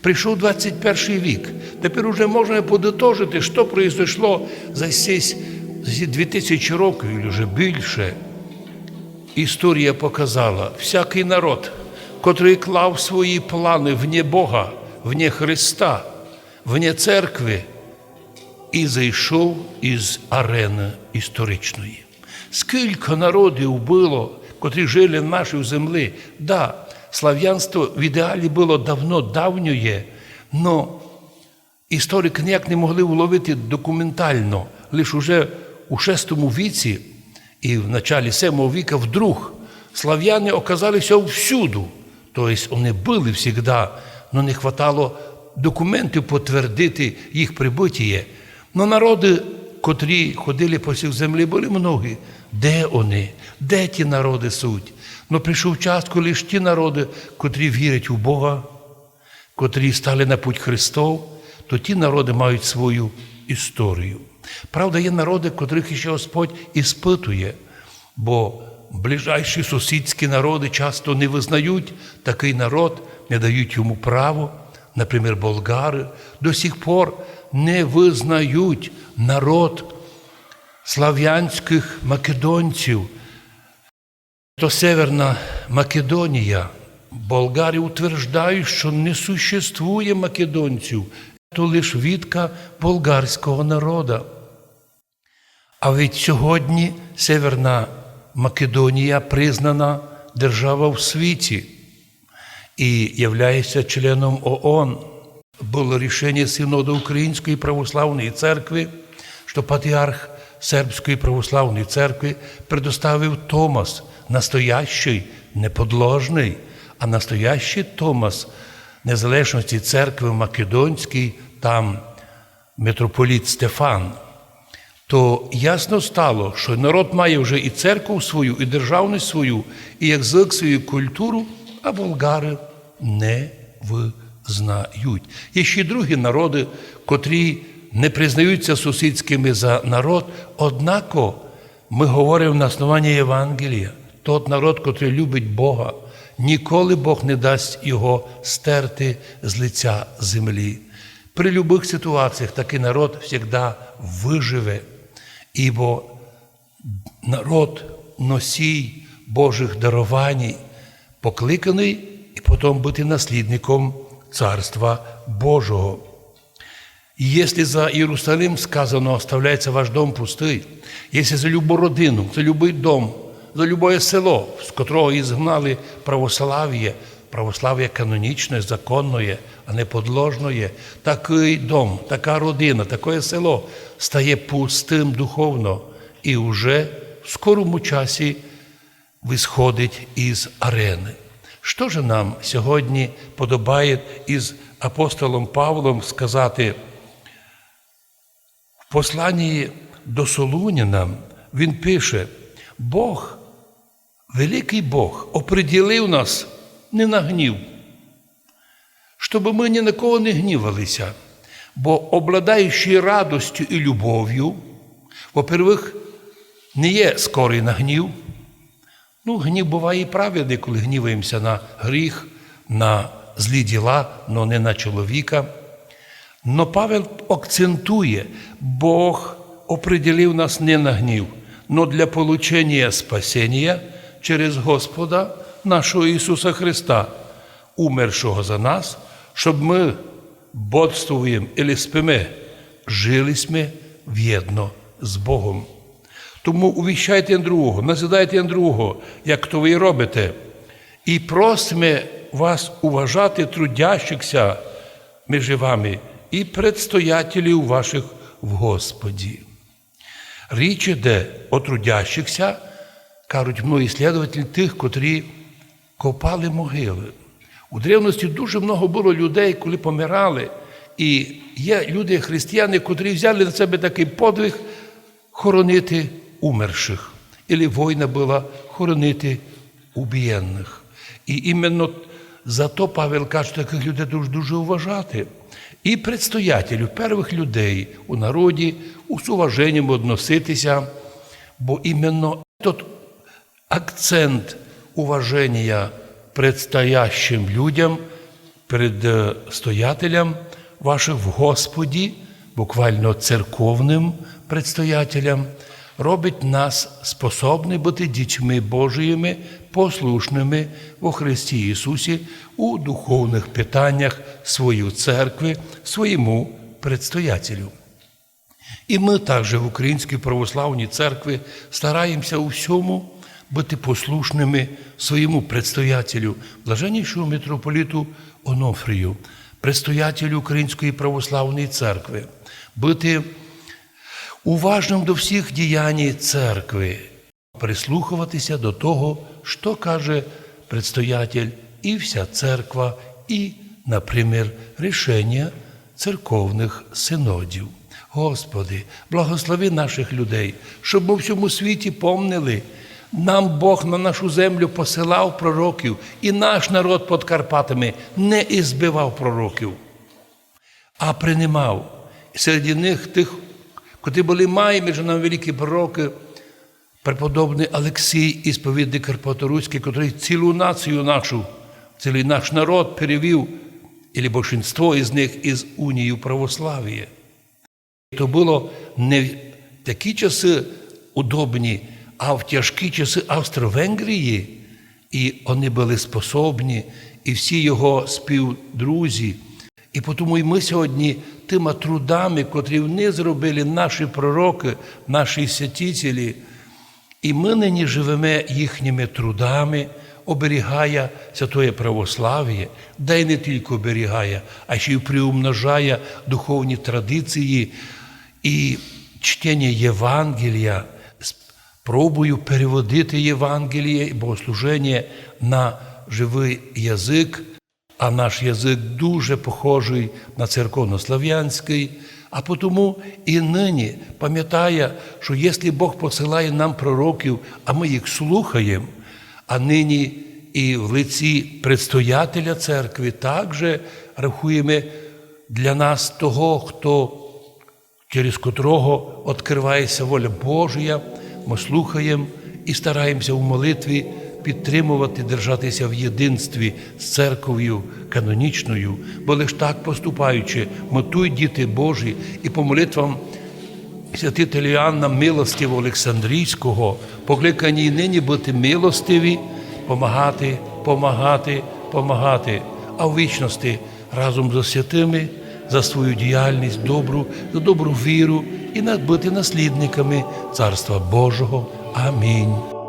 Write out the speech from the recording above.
Прийшов 21 вік. Тепер уже можна подитожити, що произошло за ці ці 2000 років, або вже більше. Історія показала, всякий народ, котрий клав свої плани вне Бога, вне Христа, вне церкви, і зайшов із арени історичної. Скільки народів було, котрі жили на нашій землі, да, слав'янство в ідеалі було давно давньоє, але історики ніяк не могли вловити документально. Лише уже у VI віці і в началі VII віка вдруг слав'яни оказалися всюду. Тобто вони були завжди, але не вистачало документів підтвердити їх прибуття. Но народи, котрі ходили по всій землі, були многі. Де вони? Де ті народи суть? Но прийшов час, коли ж ті народи, котрі вірять у Бога, котрі стали на путь Христов, то ті народи мають свою історію. Правда, є народи, котрих ще Господь іспитує, бо ближайші сусідські народи часто не визнають такий народ, не дають йому право. Наприклад, болгари до сих пор не визнають народ слав'янських македонців. То Северна Македонія. Болгари утверждають, що не существує македонців, то лише відка болгарського народу. А від сьогодні Северна Македонія признана держава в світі і являється членом ООН. Було рішення Синоду Української православної церкви, що патріарх Сербської православної церкви предоставив Томас, настоящий, неподложний, а настоящий Томас незалежності церкви Македонській, там митрополіт Стефан. То ясно стало, що народ має вже і церкву свою, і державність свою, і язик свою культуру, а болгари не визнають. Є ще й другі народи, котрі не признаються сусідськими за народ, однако ми говоримо на основанні Євангелія. Тот народ, котрий любить Бога, ніколи Бог не дасть його стерти з лиця землі. При любих ситуаціях такий народ завжди виживе, ібо народ носій Божих дарувань, покликаний і потім бути наслідником Царства Божого. І якщо за Єрусалим сказано, оставляється ваш дом пустий, якщо за любу родину, за будь-який дом, за любое село, з котрого і згнали православ'я, православ'я канонічне, законне, а не подложне, такий дом, така родина, таке село стає пустим духовно і вже в скорому часі висходить із арени. Що ж нам сьогодні подобає із апостолом Павлом сказати? Посланні до Солуніна він пише: Бог, великий Бог, оприділив нас не на гнів, щоб ми ні на кого не гнівалися, бо обладаючи радостю і любов'ю, во-первых, не є скорий на гнів. Ну, гнів буває і праведний, коли гніваємося на гріх, на злі діла, але не на чоловіка. Но Павел акцентує, Бог оприділив нас не на гнів, но для получення спасіння через Господа нашого Ісуса Христа, умершого за нас, щоб ми бодствуємо і спимо, жили ми в'єдно з Богом. Тому увіщайте другого, назидайте другого, як то ви робите, і просимо вас уважати трудящихся між вами і предстоятелів ваших в Господі. Річ іде о трудящихся, кажуть mnoгі слідователі тих, котрі копали могили. У древності дуже много було людей, коли помирали. І є люди, християни, котрі взяли на себе такий подвиг хоронити умерших. Ілі війна була хоронити убієнних. І іменно за то Павел каже, таких людей дуже дуже уважати. І предстоятелів, первих людей у народі з уваженням відноситися, бо іменно тут акцент уваження предстоящим людям перед стоятелем ваших в Господі, буквально церковним предстоятелям, робить нас способні бути дітьми Божіїми, послушними во Христі Ісусі у духовних питаннях свою церкви, своєму предстоятелю. І ми також в Українській православній церкві стараємося у всьому бути послушними своєму предстоятелю, блаженнішому митрополіту Онофрію, предстоятелю Української православної церкви, бути уважним до всіх діянь церкви, прислухуватися до того, що каже предстоятель і вся церква, і, наприклад, рішення церковних синодів. Господи, благослови наших людей, щоб ми всьому світі помнили. Нам Бог на нашу землю посилав пророків, і наш народ під Карпатами не ізбивав пророків, а приймав. Серед них тих, котрі були маємо, що нам великі пророки, преподобний Олексій, ісповідник Карпаторуський, який цілу націю нашу, цілий наш народ перевів, і більшинство із них із унію православ'я. То було не в такі часи удобні, а в тяжкі часи Австро-Венгрії, і вони були способні, і всі його співдрузі. І тому і ми сьогодні тими трудами, котрі вони зробили наші пророки, наші святителі, і ми нині живемо їхніми трудами, оберігає святоє православ'я, да й не тільки оберігає, а ще й приумножає духовні традиції і чтення Євангелія. Пробую переводити Євангеліє і богослуження на живий язик, а наш язик дуже похожий на церковнослов'янський. А тому і нині пам'ятає, що якщо Бог посилає нам пророків, а ми їх слухаємо, а нині і в лиці предстоятеля церкви також рахуємо для нас того, хто через котрого відкривається воля Божія, ми слухаємо і стараємося в молитві підтримувати, держатися в єдинстві з церков'ю канонічною, бо лише так поступаючи, мотують діти Божі і по молитвам святителя Іоанна Милостивого Олександрійського, покликані й нині бути милостиві, помагати, помагати, помагати, а в вічності разом з святими за свою діяльність добру, за добру віру і бути наслідниками Царства Божого. Амінь.